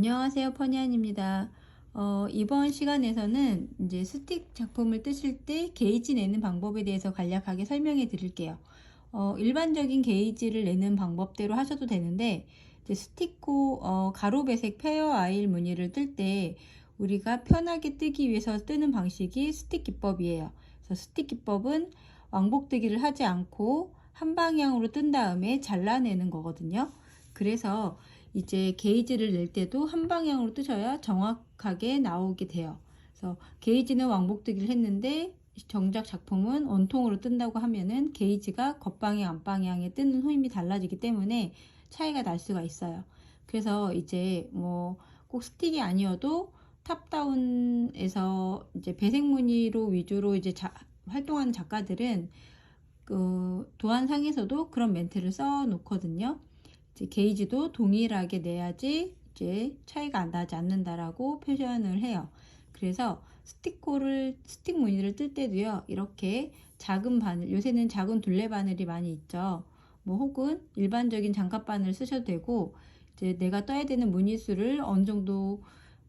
안녕하세요, 퍼니안입니다. 어, 이번 시간에서는 이제 스틱 작품을 뜨실 때 게이지 내는 방법에 대해서 간략하게 설명해 드릴게요. 어, 일반적인 게이지를 내는 방법대로 하셔도 되는데, 스티코 어, 가로 배색 페어 아일 무늬를 뜰 때 우리가 편하게 뜨기 위해서 뜨는 방식이 스틱 기법이에요. 그래서 스틱 기법은 왕복뜨기를 하지 않고 한 방향으로 뜬 다음에 잘라내는 거거든요. 그래서 이제 게이지를 낼 때도 한 방향으로 뜨셔야 정확하게 나오게 돼요. 그래서 게이지는 왕복뜨기를 했는데 정작 작품은 원통으로 뜬다고 하면은 게이지가 겉방향 앞방향에 뜨는 호임이 달라지기 때문에 차이가 날 수가 있어요. 그래서 이제 뭐 꼭 스틱이 아니어도 탑다운에서 이제 배색 무늬로 위주로 이제 자, 활동하는 작가들은 그 도안상에서도 그런 멘트를 써 놓거든요. 이제 게이지도 동일하게 내야지 이제 차이가 안 나지 않는다라고 표현을 해요. 그래서 스티커를 스틱 무늬를 뜰 때도요. 이렇게 작은 바늘, 요새는 작은 둘레 바늘이 많이 있죠. 뭐 혹은 일반적인 장갑 바늘 쓰셔도 되고 이제 내가 떠야 되는 무늬수를 어느 정도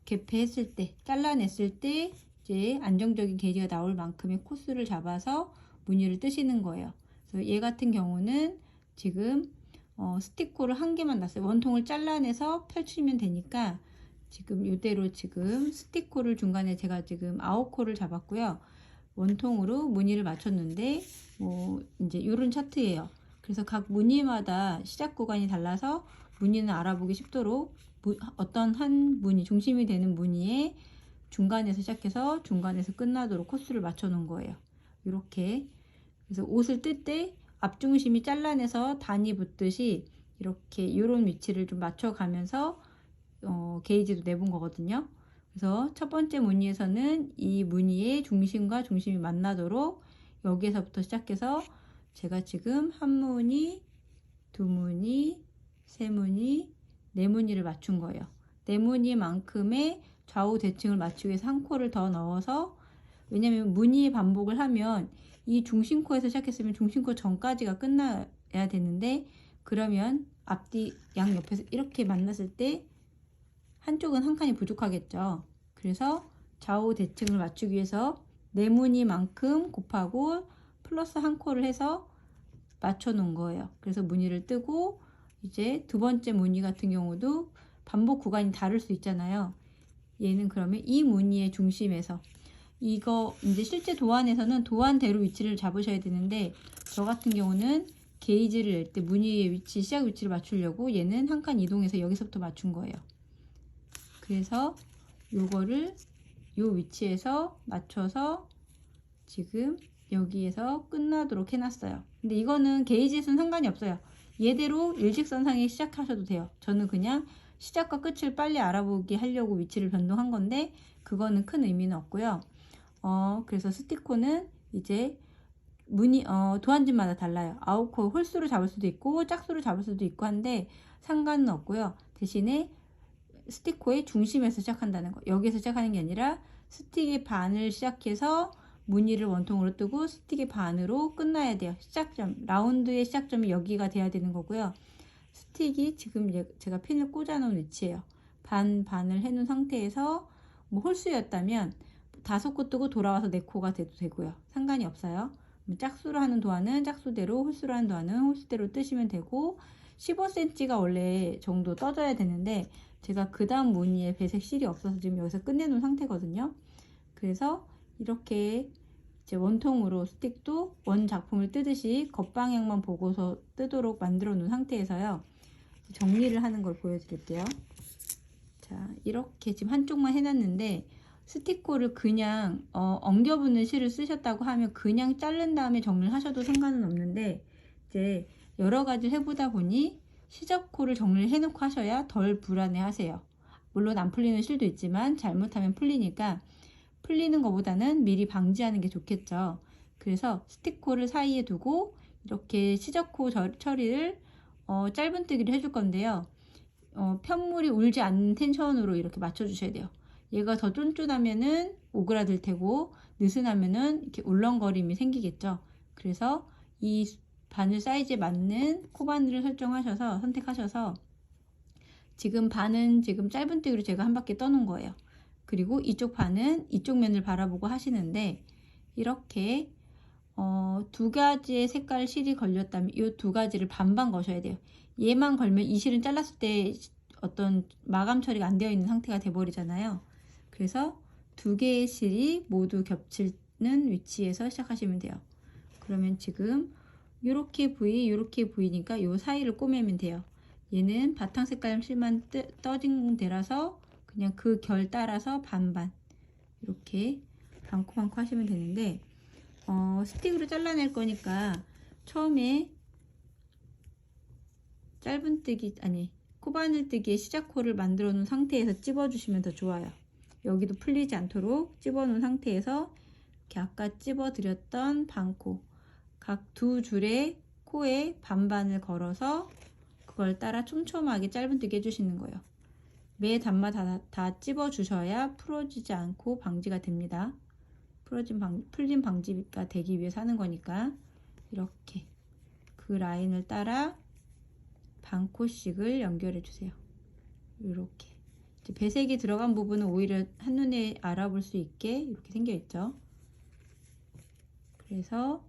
개폐했을 때, 잘라냈을 때 이제 안정적인 게이지가 나올 만큼의 코스를 잡아서 무늬를 뜨시는 거예요. 그래서 얘 같은 경우는 지금 어, 스티커를 한 개만 놨어요. 원통을 잘라내서 펼치면 되니까 지금 이대로 지금 스티커를 중간에 제가 지금 아홉 코를 잡았고요. 원통으로 무늬를 맞췄는데 뭐 이제 이런 차트예요. 그래서 각 무늬마다 시작 구간이 달라서 무늬는 알아보기 쉽도록 무, 어떤 한 무늬 중심이 되는 무늬에 중간에서 시작해서 중간에서 끝나도록 코스를 맞춰 놓은 거예요. 이렇게 그래서 옷을 뜰 때 앞중심이 잘라내서 단이 붙듯이 이렇게 이런 위치를 좀 맞춰가면서 어, 게이지도 내본 거거든요. 그래서 첫 번째 무늬에서는 이 무늬의 중심과 중심이 만나도록 여기에서부터 시작해서 제가 지금 한 무늬, 두 무늬, 세 무늬, 네 무늬를 맞춘 거예요. 네 무늬만큼의 좌우 대칭을 맞추기 위해서 한 코를 더 넣어서 왜냐면 무늬의 반복을 하면 이 중심코에서 시작했으면 중심코 전까지가 끝나야 되는데 그러면 앞뒤 양 옆에서 이렇게 만났을 때 한쪽은 한 칸이 부족하겠죠. 그래서 좌우 대칭을 맞추기 위해서 네 무늬만큼 곱하고 플러스 한 코를 해서 맞춰 놓은 거예요. 그래서 무늬를 뜨고 이제 두 번째 무늬 같은 경우도 반복 구간이 다를 수 있잖아요. 얘는 그러면 이 무늬의 중심에서 이거 이제 실제 도안에서는 도안대로 위치를 잡으셔야 되는데 저 같은 경우는 게이지를 낼 때 무늬의 위치, 시작 위치를 맞추려고 얘는 한 칸 이동해서 여기서부터 맞춘 거예요. 그래서 요거를 요 위치에서 맞춰서 지금 여기에서 끝나도록 해놨어요. 근데 이거는 게이지에서는 상관이 없어요. 얘대로 일직선상에 시작하셔도 돼요. 저는 그냥 시작과 끝을 빨리 알아보게 하려고 위치를 변동한 건데 그거는 큰 의미는 없고요. 어, 그래서 스티커는 이제 무늬 어, 도안지마다 달라요. 아웃코 홀수로 잡을 수도 있고 짝수로 잡을 수도 있고 한데 상관은 없고요. 대신에 스티커의 중심에서 시작한다는 거. 여기에서 시작하는 게 아니라 스틱의 반을 시작해서 무늬를 원통으로 뜨고 스틱의 반으로 끝나야 돼요. 시작점, 라운드의 시작점이 여기가 돼야 되는 거고요. 스틱이 지금 제가 핀을 꽂아 놓은 위치예요. 반, 반을 해 놓은 상태에서 뭐 홀수였다면 다섯 코 뜨고 돌아와서 네 코가 돼도 되고요. 상관이 없어요. 짝수로 하는 도안은 짝수대로, 홀수로 하는 도안은 홀수대로 뜨시면 되고 15cm가 원래 정도 떠져야 되는데 제가 그 다음 무늬에 배색 실이 없어서 지금 여기서 끝내놓은 상태거든요. 그래서 이렇게 이제 원통으로 스틱도 원 작품을 뜨듯이 겉방향만 보고서 뜨도록 만들어 놓은 상태에서요. 정리를 하는 걸 보여드릴게요. 자, 이렇게 지금 한쪽만 해놨는데 스티커를 그냥 어, 엉겨붙는 실을 쓰셨다고 하면 그냥 자른 다음에 정리를 하셔도 상관은 없는데 이제 여러 가지를 해보다 보니 시접코를 정리를 해놓고 하셔야 덜 불안해 하세요. 물론 안 풀리는 실도 있지만 잘못하면 풀리니까 풀리는 것보다는 미리 방지하는 게 좋겠죠. 그래서 스티커를 사이에 두고 이렇게 시접코 처리를 어, 짧은뜨기를 해줄 건데요. 어, 편물이 울지 않는 텐션으로 이렇게 맞춰주셔야 돼요. 얘가 더 쫀쫀하면은 오그라들 테고 느슨하면은 이렇게 울렁거림이 생기겠죠. 그래서 이 바늘 사이즈에 맞는 코바늘을 설정하셔서 선택하셔서 지금 반은 지금 짧은 뜨기로 제가 한 바퀴 떠놓은 거예요. 그리고 이쪽 반은 이쪽 면을 바라보고 하시는데 이렇게 어, 두 가지의 색깔 실이 걸렸다면 이 두 가지를 반반 거셔야 돼요. 얘만 걸면 이 실은 잘랐을 때 어떤 마감 처리가 안 되어 있는 상태가 돼버리잖아요. 그래서 두 개의 실이 모두 겹치는 위치에서 시작하시면 돼요. 그러면 지금 이렇게 부위, 이렇게 부위니까 이 사이를 꼬매면 돼요. 얘는 바탕 색깔 실만 뜨, 떠진 데라서 그냥 그 결 따라서 반반 이렇게 반코 반코 하시면 되는데 어, 스틱으로 잘라낼 거니까 처음에 짧은뜨기 아니 코바늘뜨기의 시작코를 만들어 놓은 상태에서 찝어 주시면 더 좋아요. 여기도 풀리지 않도록 찝어 놓은 상태에서 이렇게 아까 찝어 드렸던 반코 각 두 줄의 코에 반반을 걸어서 그걸 따라 촘촘하게 짧은뜨기 해주시는 거예요. 매 단마 다, 다 찝어 주셔야 풀어지지 않고 방지가 됩니다. 풀어진 방, 풀림 방지가 되기 위해서 하는 거니까 이렇게 그 라인을 따라 반코씩을 연결해 주세요. 이렇게 배색이 들어간 부분은 오히려 한눈에 알아볼 수 있게 이렇게 생겨 있죠. 그래서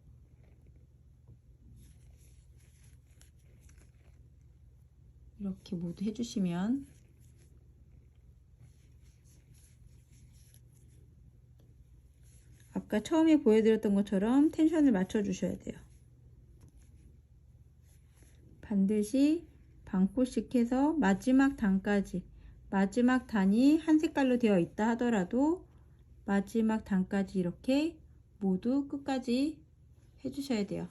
이렇게 모두 해주시면 아까 처음에 보여드렸던 것처럼 텐션을 맞춰 주셔야 돼요. 반드시 반코씩 해서 마지막 단까지 마지막 단이 한 색깔로 되어 있다 하더라도 마지막 단까지 이렇게 모두 끝까지 해주셔야 돼요.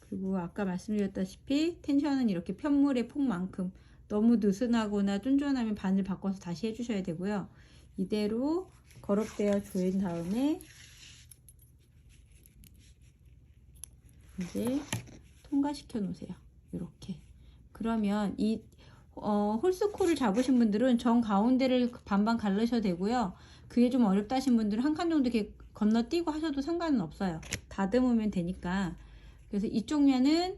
그리고 아까 말씀드렸다시피 텐션은 이렇게 편물의 폭만큼 너무 느슨하거나 쫀쫀하면 반을 바꿔서 다시 해주셔야 되고요. 이대로 거럽되어 조인 다음에 이제 통과시켜 놓으세요. 이렇게. 그러면 이 어, 홀스코를 잡으신 분들은 정 가운데를 반반 갈르셔도 되고요. 그게 좀 어렵다 하신 분들은 한 칸 정도 이렇게 건너뛰고 하셔도 상관은 없어요. 다듬으면 되니까. 그래서 이쪽 면은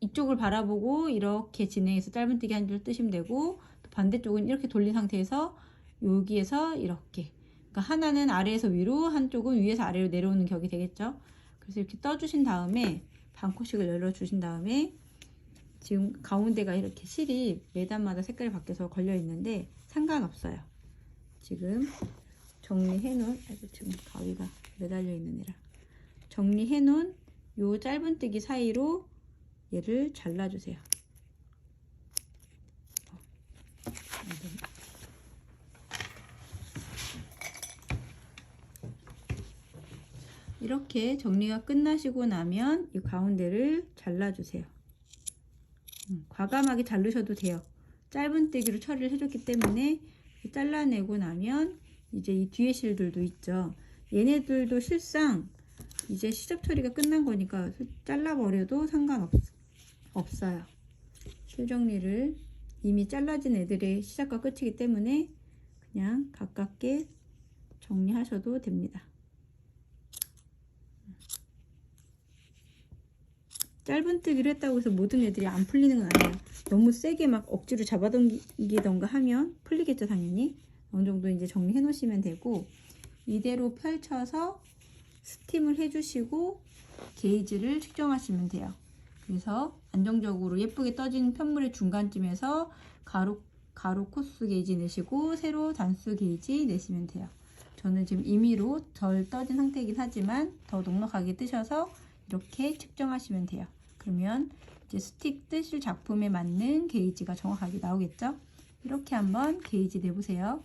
이쪽을 바라보고 이렇게 진행해서 짧은뜨기 한 줄 뜨시면 되고 또 반대쪽은 이렇게 돌린 상태에서 여기에서 이렇게 그러니까 하나는 아래에서 위로 한쪽은 위에서 아래로 내려오는 격이 되겠죠. 그래서 이렇게 떠주신 다음에 반코씩을 열어주신 다음에 지금 가운데가 이렇게 실이 매단마다 색깔이 바뀌어서 걸려 있는데 상관없어요. 지금 정리해 놓은 아이고 지금 가위가 매달려 있는 애라 정리해 놓은 요 짧은뜨기 사이로 얘를 잘라주세요. 이렇게 정리가 끝나시고 나면 이 가운데를 잘라주세요. 음, 과감하게 자르셔도 돼요. 짧은뜨기로 처리를 해줬기 때문에 잘라내고 나면 이제 이 뒤에 실들도 있죠. 얘네들도 실상 이제 시접 처리가 끝난 거니까 잘라버려도 상관없어요. 실 정리를 이미 잘라진 애들의 시작과 끝이기 때문에 그냥 가깝게 정리하셔도 됩니다. 짧은뜨기를 했다고 해서 모든 애들이 안 풀리는 건 아니에요. 너무 세게 막 억지로 잡아당기던가 하면 풀리겠죠, 당연히. 어느 정도 이제 정리해 놓으시면 되고, 이대로 펼쳐서 스팀을 해주시고, 게이지를 측정하시면 돼요. 그래서 안정적으로 예쁘게 떠진 편물의 중간쯤에서 가로, 가로 코스 게이지 내시고, 세로 단수 게이지 내시면 돼요. 저는 지금 임의로 덜 떠진 상태이긴 하지만 더 넉넉하게 뜨셔서 이렇게 측정하시면 돼요. 그러면 이제 스틱 뜨실 작품에 맞는 게이지가 정확하게 나오겠죠? 이렇게 한번 게이지 내보세요.